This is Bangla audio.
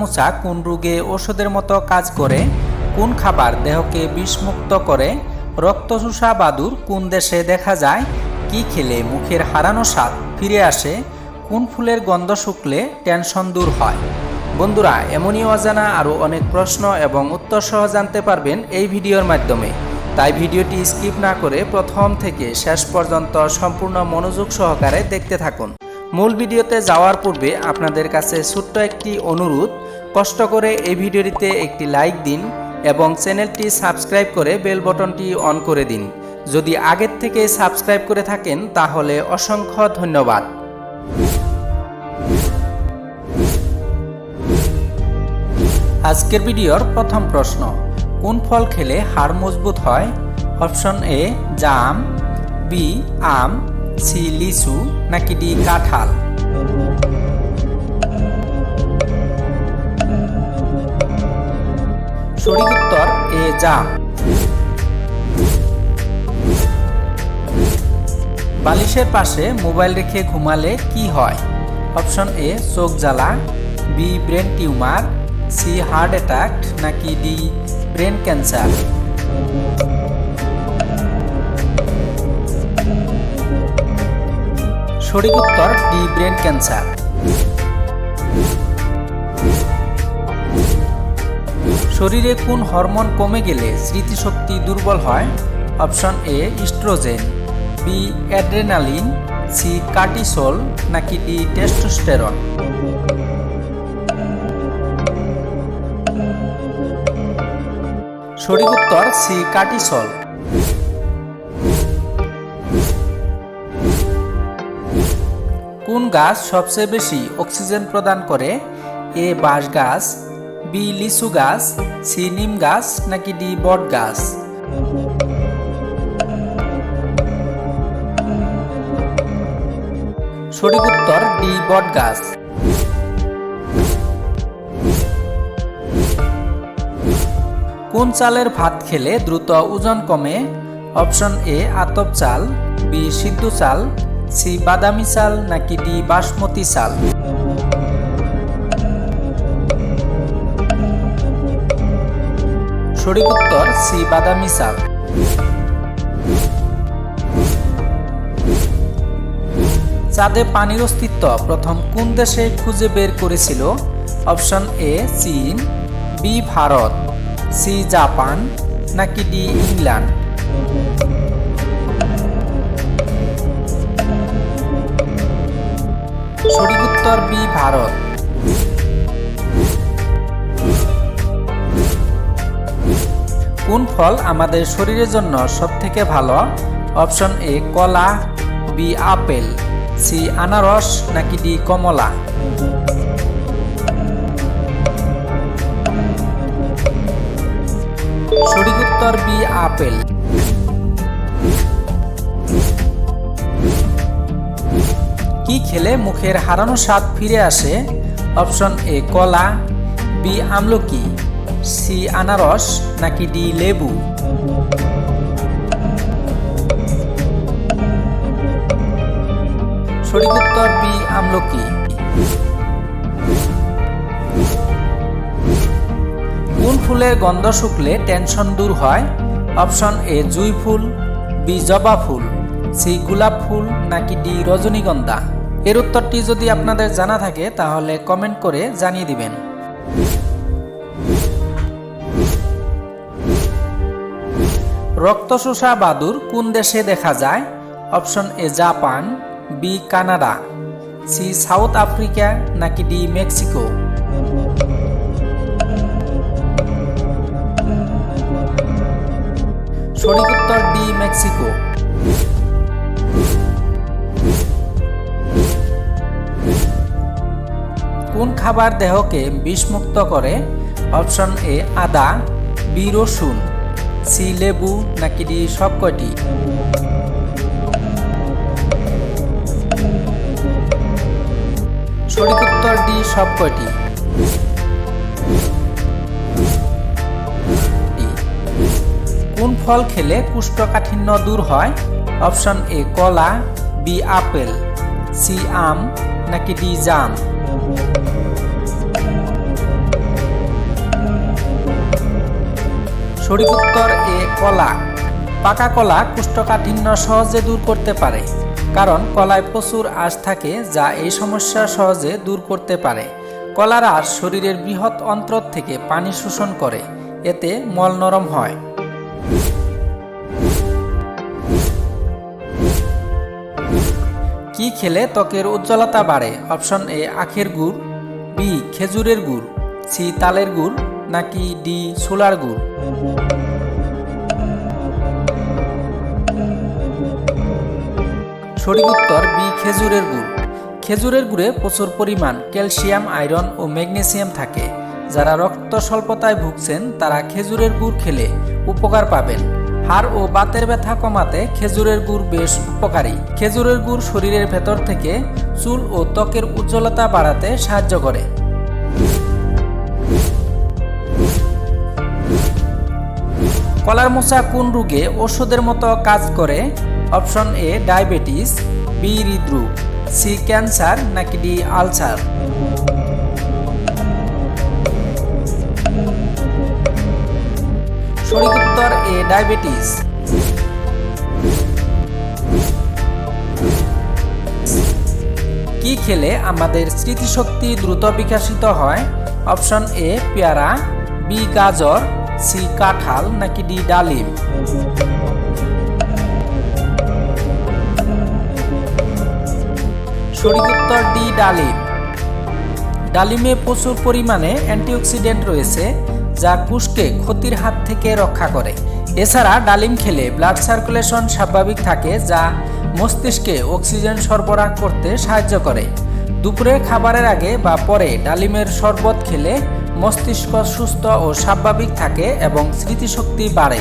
মোচা কোন রোগে ওষুধের মতো কাজ করে, কোন খাবার দেহকে বিষমুক্ত করে রক্তচোষা বাদুর কোন দেশে দেখা যায়, কি খেলে মুখের হারানো স্বাদ ফিরে আসে, কোন ফুলের গন্ধ শুকলে টেনশন দূর হয়? বন্ধুরা, এমনই অজানা আরও অনেক প্রশ্ন এবং উত্তর সহ জানতে পারবেন এই ভিডিওর মাধ্যমে। তাই ভিডিওটি স্কিপ না করে প্রথম থেকে শেষ পর্যন্ত সম্পূর্ণ মনোযোগ সহকারে দেখতে থাকুন। মূল ভিডিওতে যাওয়ার পূর্বে আপনাদের কাছে ছোট্ট একটি অনুরোধ। কষ্ট করে এই ভিডিওটিতে একটি লাইক দিন এবং চ্যানেলটি সাবস্ক্রাইব করে বেল বটনটি অন করে দিন। যদি আগের থেকে সাবস্ক্রাইব করে থাকেন, তাহলে অসংখ্য ধন্যবাদ। আজকের ভিডিওর প্রথম প্রশ্ন, কোন ফল খেলে হাড় মজবুত হয়? অপশন এ, জাম, বি, আম সি লিচু নাকি ডি কাঁঠাল? সঠিক উত্তর এ জাম বালিশের পাশে মোবাইল রেখে ঘুমালে কি হয়? অপশন এ, চোখ জ্বালা, B, brain tumour, C, heart attack নাকি ডি, ব্রেন ক্যান্সার? সঠিক উত্তর ডি ব্রেন ক্যান্সার। শরীরে কোন হরমোন কমে গেলে স্মৃতিশক্তি দুর্বল হয়? Option A, oestrogen, B, adrenaline, C, cortisol, নাকি ডি, টেস্টোস্টেরন। সঠিক উত্তর সি, কার্টিসল। কোন গাছ সবচেয়ে বেশি অক্সিজেন প্রদান করে? এ, বাঁশ গাছ, বি, লিচু গাছ, সি, নিম গাছ, নাকি ডি, বট গাছ? সঠিক উত্তর, ডি, বট গাছ। কোন চালের ভাত খেলে দ্রুত ওজন কমে? অপশন এ, আতপ চাল, বি, সিদ্ধ চাল সি বাদামি চাল নাকি ডি বাসমতি চাল? সঠিক উত্তর, সি বাদামি চাল। চাঁদে পানির অস্তিত্ব প্রথম কোন দেশে খুঁজে বের করেছিল? অপশন এ, চীন, বি, ভারত, সি, জাপান, নাকি ডি, ইংল্যান্ড? উত্তর বি ভারত। কোন ফল আমাদের শরীরের জন্য সবথেকে ভালো? অপশন এ, কলা, বি, আপেল, সি, আনারস, নাকি ডি, কমলা? সঠিক উত্তর বি, আপেল। খেলে মুখের হারানো স্বাদ ফিরে আসে। অপশন এ, কলা, বি, আমলকি, সি, আনারস, নাকি ডি, লেবু। সঠিক উত্তর বি, আমলকি। কোন ফুলের গন্ধ শুকলে টেনশন দূর হয়? অপশন এ, জুই ফুল, বি, জবা ফুল, সি, গোলাপ ফুল, নাকি ডি, রজনীগন্ধা। এর উত্তরটি যদি আপনাদের জানা থাকে, তাহলে কমেন্ট করে জানিয়ে দিবেন। রক্তশোষা বাদুর কোন দেশে দেখা যায়? Option A Japan, B Canada, C South Africa, নাকি ডি মেক্সিকো? সঠিক উত্তর ডি মেক্সিকো। খাবার দেহকে বিষমুক্ত করে। অপশন এ, আদা, বি, রসুন, সি, লেবু, নাকি ডি, সবকটি। সঠিক উত্তর ডি, সবকটি। কোন ফল খেলে কুষ্ঠকাঠিন্য দূর হয়? অপশন এ, কলা, বি, আপেল, সি, আম, নাকি ডি, জাম। সঠিক উত্তর এ কলা। পাকা কলা কুষ্ঠকাঠিন্য সহজে দূর করতে পারে, কারণ কলায় প্রচুর আঁশ থাকে যা এই সমস্যা সহজে দূর করতে পারে। কলার আঁশ শরীরের বৃহৎ অন্তর থেকে পানি শোষণ করে, এতে মল নরম হয়। কি খেলে ত্বকের উজ্জ্বলতা বাড়ে? অপশন এ আখের গুড়, বি খেজুরের গুড়, সি তালের গুড় নাকি ডি সোলার গুড়? সঠিক উত্তর, বি খেজুরের গুড়। খেজুরের গুড়ে প্রচুর পরিমাণ ক্যালসিয়াম, আয়রন ও ম্যাগনেসিয়াম থাকে। যারা রক্ত স্বল্পতায় ভুগছেন, তারা খেজুরের গুড় খেলে উপকার পাবেন। হাড় ও বাতের ব্যথা কমাতে খেজুরের গুড় বেশ উপকারী। খেজুরের গুড় শরীরের ভেতর থেকে চুল ও ত্বকের উজ্জ্বলতা বাড়াতে সাহায্য করে। কলার মোচা কোন রোগে ওষুধের মতো কাজ করে? অপশন এ, ডায়াবেটিস, বি, হৃদরোগ, সি, ক্যান্সার, নাকি ডি, আলসার? সঠিক উত্তর এ, ডায়াবেটিস। কি খেলে আমাদের স্মৃতিশক্তি দ্রুত বিকাশিত হয়? অপশন এ, পেয়ারা, বি, গাজর সি কাঁঠাল নাকি ডি ডালিম? সঠিক উত্তর ডি ডালিম। ডালিমে প্রচুর পরিমাণে অ্যান্টিঅক্সিডেন্ট রয়েছে, যা কুশকে ক্ষতির হাত থেকে রক্ষা করে। এছাড়া ডালিম খেলে ব্লাড সার্কুলেশন স্বাভাবিক থাকে, যা মস্তিষ্কে অক্সিজেন সরবরাহ করতে সাহায্য করে। দুপুরে খাবারের আগে বা পরে ডালিমের শরবত খেলে মস্তিষ্ক সুস্থ ও স্বাভাবিক থাকে এবং স্মৃতিশক্তি বাড়ে।